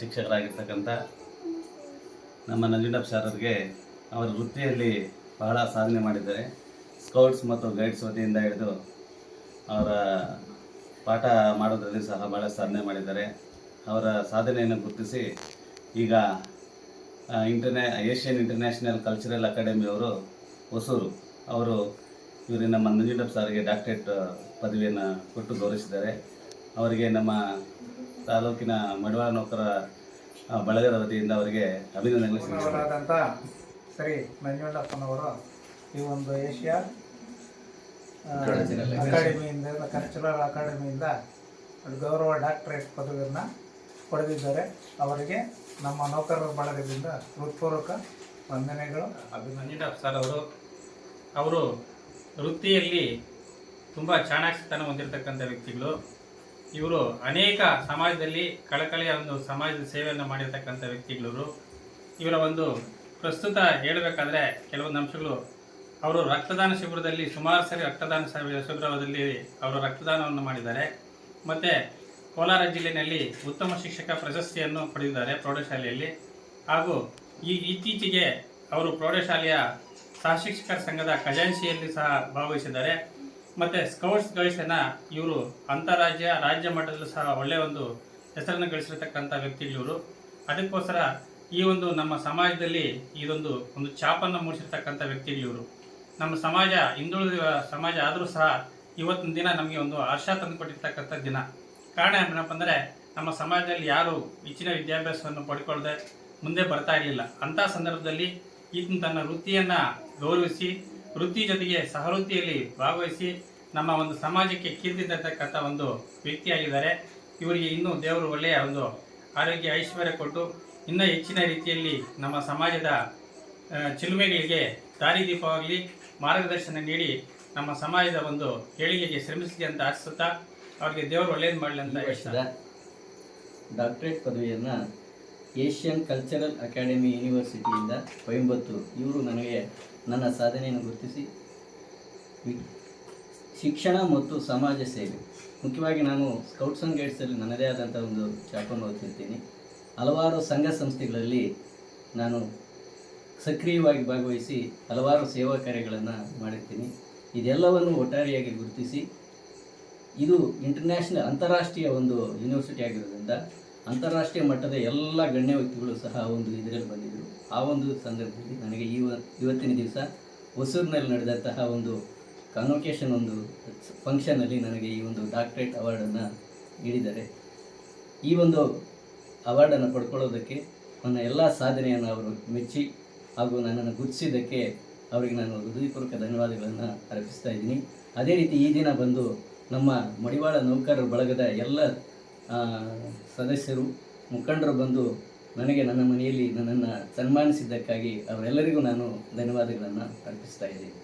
ಶಿಕ್ಷಕರಾಗಿರ್ತಕ್ಕಂಥ ನಮ್ಮ ನಂಜುಂಡಪ್ಪ ಸಾರರಿಗೆ ಅವರ ವೃತ್ತಿಯಲ್ಲಿ ಬಹಳ ಸಾಧನೆ ಮಾಡಿದ್ದಾರೆ. ಸ್ಕೌಟ್ಸ್ ಮತ್ತು ಗೈಡ್ಸ್ ವತಿಯಿಂದ ಹಿಡಿದು ಅವರ ಪಾಠ ಮಾಡೋದ್ರಲ್ಲಿ ಸಹ ಭಾಳ ಸಾಧನೆ ಮಾಡಿದ್ದಾರೆ. ಅವರ ಸಾಧನೆಯನ್ನು ಗುರುತಿಸಿ ಈಗ ಇಂಟರ್ನ್ಯಾ ಏಷ್ಯನ್ ಇಂಟರ್ನ್ಯಾಷನಲ್ ಕಲ್ಚರಲ್ ಅಕಾಡೆಮಿಯವರು ಹೊಸೂರು, ಅವರು ಇವರು ನಮ್ಮ ನಂಜುಂಡಪ್ಪ ಸಾರಿಗೆ ಡಾಕ್ಟರೇಟ್ ಪದವಿಯನ್ನು ಕೊಟ್ಟು ಗೌರವಿಸಿದ್ದಾರೆ. ಅವರಿಗೆ ನಮ್ಮ ತಾಲೂಕಿನ ಮಡಿವಾಳ ನೌಕರ ಬಳಗದ ವತಿಯಿಂದ ಅವರಿಗೆ ಅಭಿನಂದನೆಗಳು ಸಿಗುತ್ತೆ ಸರಿ ಶ್ರೀ ನಂಜುಂಡಪ್ಪನವರು ಈ ಒಂದು ಏಷ್ಯಾ ಅಕಾಡೆಮಿಯಿಂದ ಕಲ್ಚರಲ್ ಅಕಾಡೆಮಿಯಿಂದ ಗೌರವ ಡಾಕ್ಟರೇಟ್ ಪದವಿಯನ್ನು ಪಡೆದಿದ್ದಾರೆ. ಅವರಿಗೆ ನಮ್ಮ ನೌಕರರ ಬಳಗದಿಂದ ಹೃತ್ಪೂರ್ವಕ ವಂದನೆಗಳು. ಮಂಜುನಾಥ್ ಸರ್ ಅವರು ಅವರು ವೃತ್ತಿಯಲ್ಲಿ ತುಂಬ ಚಾಣಾಕ್ಷತನ ಹೊಂದಿರತಕ್ಕಂಥ ವ್ಯಕ್ತಿಗಳು. ಇವರು ಅನೇಕ ಸಮಾಜದಲ್ಲಿ ಕಳಕಳಿಯ ಒಂದು ಸಮಾಜದ ಸೇವೆಯನ್ನು ಮಾಡಿರ್ತಕ್ಕಂಥ ವ್ಯಕ್ತಿಗಳು ಇವರ ಒಂದು ಪ್ರಸ್ತುತ ಹೇಳಬೇಕಾದ್ರೆ ಕೆಲವೊಂದು ಅಂಶಗಳು, ಅವರು ರಕ್ತದಾನ ಶಿಬಿರದಲ್ಲಿ ಸುಮಾರು ಸರಿ ರಕ್ತದಾನ ಶಿಬಿರ- ಶಿಬಿರದಲ್ಲಿ ಅವರು ರಕ್ತದಾನವನ್ನು ಮಾಡಿದ್ದಾರೆ. ಮತ್ತು ಕೋಲಾರ ಜಿಲ್ಲೆಯಲ್ಲಿ ಉತ್ತಮ ಶಿಕ್ಷಕ ಪ್ರಶಸ್ತಿಯನ್ನು ಪಡೆದಿದ್ದಾರೆ ಪ್ರೌಢಶಾಲೆಯಲ್ಲಿ. ಹಾಗೂ ಈ ಇತ್ತೀಚೆಗೆ ಅವರು ಪ್ರೌಢಶಾಲೆಯ ಸಹಶಿಕ್ಷಕರ ಸಂಘದ ಖಜಾನ್ಸಿಯಲ್ಲಿ ಸಹ ಭಾಗವಹಿಸಿದ್ದಾರೆ. ಮತ್ತು ಸ್ಕೌಟ್ಸ್ ಗೈಡ್ಸನ್ನು ಇವರು ಅಂತಾರಾಜ್ಯ, ರಾಜ್ಯ ಮಟ್ಟದಲ್ಲೂ ಸಹ ಒಳ್ಳೆಯ ಒಂದು ಹೆಸರನ್ನು ಗಳಿಸಿರ್ತಕ್ಕಂಥ ವ್ಯಕ್ತಿಗಳಿವರು ಅದಕ್ಕೋಸ್ಕರ ಈ ಒಂದು ನಮ್ಮ ಸಮಾಜದಲ್ಲಿ ಇದೊಂದು ಒಂದು ಛಾಪನ್ನು ಮೂಡಿಸಿರ್ತಕ್ಕಂಥ ವ್ಯಕ್ತಿಗಳಿವರು ನಮ್ಮ ಸಮಾಜ, ಹಿಂದುಳಿದ ಸಮಾಜ ಆದರೂ ಸಹ ಇವತ್ತಿನ ದಿನ ನಮಗೆ ಒಂದು ಹರ್ಷ ತಂದುಕೊಟ್ಟಿರ್ತಕ್ಕಂಥ ದಿನ. ಕಾರಣ ಏನಪ್ಪ ಅಂದರೆ ನಮ್ಮ ಸಮಾಜದಲ್ಲಿ ಯಾರು ಹೆಚ್ಚಿನ ವಿದ್ಯಾಭ್ಯಾಸವನ್ನು ಪಡ್ಕೊಳ್ಳದೆ ಮುಂದೆ ಬರ್ತಾ ಇರಲಿಲ್ಲ. ಅಂಥ ಸಂದರ್ಭದಲ್ಲಿ ಈತನ ತನ್ನ ವೃತ್ತಿಯನ್ನು ಗೌರವಿಸಿ ವೃತ್ತಿ ಜೊತೆಗೆ ಸಹವೃತ್ತಿಯಲ್ಲಿ ಭಾಗವಹಿಸಿ ನಮ್ಮ ಒಂದು ಸಮಾಜಕ್ಕೆ ಕೀರ್ತಿ ತರ್ತಕ್ಕಂಥ ಒಂದು ವ್ಯಕ್ತಿಯಾಗಿದ್ದಾರೆ. ಇವರಿಗೆ ಇನ್ನೂ ದೇವರು ಒಳ್ಳೆಯ ಒಂದು ಆರೋಗ್ಯ ಐಶ್ವರ್ಯ ಕೊಟ್ಟು ಇನ್ನೂ ಹೆಚ್ಚಿನ ರೀತಿಯಲ್ಲಿ ನಮ್ಮ ಸಮಾಜದ ಚಿಲುಮೆಗಳಿಗೆ ದಾರಿದೀಪವಾಗಲಿ ಮಾರ್ಗದರ್ಶನ ನೀಡಿ ನಮ್ಮ ಸಮಾಜದ ಒಂದು ಏಳಿಗೆಗೆ ಶ್ರಮಿಸಲಿ ಅಂತ ಆಶಿಸುತ್ತಾ ಅವರಿಗೆ ದೇವರು ಒಳ್ಳೇದು ಮಾಡಲಿ ಅಂತ ಹೇಳ್ತಾರೆ ಡಾಕ್ಟ್ರೇಟ್ ಪದವಿಯನ್ನು ಏಷ್ಯನ್ ಕಲ್ಚರಲ್ ಅಕಾಡೆಮಿ ಯೂನಿವರ್ಸಿಟಿಯಿಂದ ಕೊಯಂಬತ್ತೂರು. ಇವರು ನನಗೆ ನನ್ನ ಸಾಧನೆಯನ್ನು ಗುರುತಿಸಿ ಶಿಕ್ಷಣ ಮತ್ತು ಸಮಾಜ ಸೇವೆ. ಮುಖ್ಯವಾಗಿ ನಾನು ಸ್ಕೌಟ್ಸ್ ಆ್ಯಂಡ್ ಗೈಡ್ಸಲ್ಲಿ ನನ್ನದೇ ಆದಂಥ ಒಂದು ಚಾಪನ್ನು ಓದ್ತಿರ್ತೀನಿ. ಹಲವಾರು ಸಂಘ ಸಂಸ್ಥೆಗಳಲ್ಲಿ ನಾನು ಸಕ್ರಿಯವಾಗಿ ಭಾಗವಹಿಸಿ ಹಲವಾರು ಸೇವಾ ಕಾರ್ಯಗಳನ್ನು ಮಾಡಿರ್ತೀನಿ. ಇದೆಲ್ಲವನ್ನು ಒಟ್ಟಾರೆಯಾಗಿ ಗುರುತಿಸಿ ಇದು ಇಂಟರ್ನ್ಯಾಷನಲ್ ಅಂತಾರಾಷ್ಟ್ರೀಯ ಒಂದು ಯೂನಿವರ್ಸಿಟಿ ಆಗಿರೋದ್ರಿಂದ ಅಂತಾರಾಷ್ಟ್ರೀಯ ಮಟ್ಟದ ಎಲ್ಲ ಗಣ್ಯ ವ್ಯಕ್ತಿಗಳು ಸಹ ಒಂದು ಇದರಲ್ಲಿ ಬಂದಿದ್ದರು. ಆ ಒಂದು ಸಂದರ್ಭದಲ್ಲಿ ನನಗೆ ಈ ಇವತ್ತಿನ ದಿವಸ ಹೊಸೂರಿನಲ್ಲಿ ನಡೆದಂತಹ ಒಂದು ಕನ್ವೊಕೇಶನ್ ಒಂದು ಫಂಕ್ಷನಲ್ಲಿ ನನಗೆ ಈ ಒಂದು ಡಾಕ್ಟ್ರೇಟ್ ಅವಾರ್ಡನ್ನು ನೀಡಿದ್ದಾರೆ. ಈ ಒಂದು ಅವಾರ್ಡನ್ನು ಪಡ್ಕೊಳ್ಳೋದಕ್ಕೆ ನನ್ನ ಎಲ್ಲ ಸಾಧನೆಯನ್ನು ಅವರು ಮೆಚ್ಚಿ ಹಾಗೂ ನನ್ನನ್ನು ಗುರುತಿಸಿದ್ದಕ್ಕೆ ಅವರಿಗೆ ನಾನು ಹೃದಯಪೂರ್ವಕ ಧನ್ಯವಾದಗಳನ್ನು ಅರ್ಪಿಸ್ತಾ ಇದ್ದೀನಿ. ಅದೇ ರೀತಿ ಈ ದಿನ ಬಂದು ನಮ್ಮ ಮಡಿವಾಳ ನೌಕರರ ಬಳಗದ ಎಲ್ಲ ಸದಸ್ಯರು ಮುಖಂಡರು ಬಂದು ನನಗೆ ನನ್ನ ಮನೆಯಲ್ಲಿ ನನ್ನನ್ನು ಸನ್ಮಾನಿಸಿದ್ದಕ್ಕಾಗಿ ಅವರೆಲ್ಲರಿಗೂ ನಾನು ಧನ್ಯವಾದಗಳನ್ನು ಅರ್ಪಿಸ್ತಾ ಇದ್ದೀನಿ.